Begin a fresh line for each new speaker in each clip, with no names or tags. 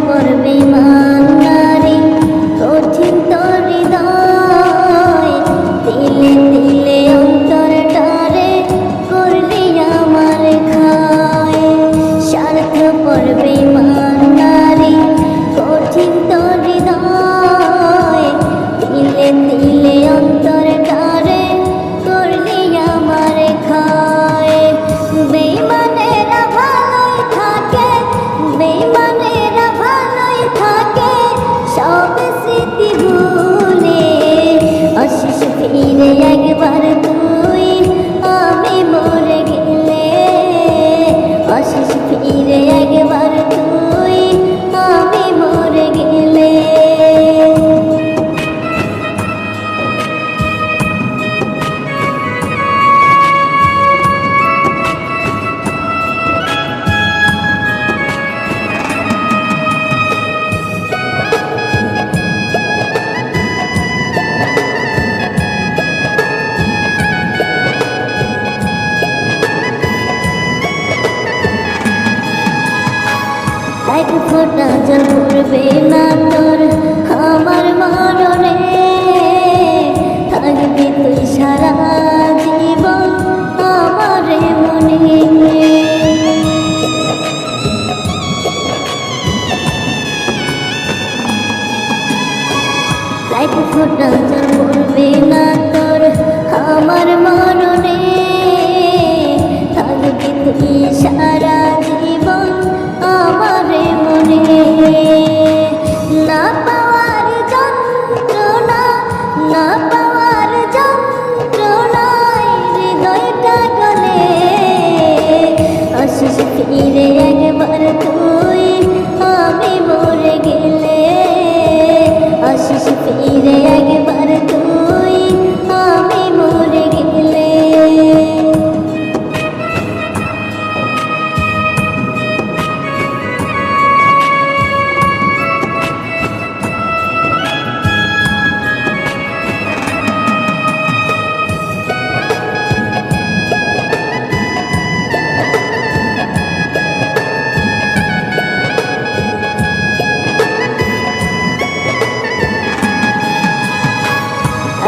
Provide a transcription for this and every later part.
করবে মান্দারি কঠিন मिले एक बार এক ফোটা জল পড়বে না তোর। আমার মরণে থাকবি তুই সারা জীবন আমার মনে। এক ফোটা জল না তোর। আমার মা मेरे रंग मर तू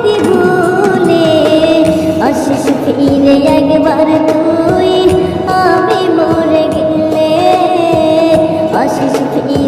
প্রীতি ভুলে অশেষ ফিরে একবার তুই আমি মরে গেলে অশেষ ফিরে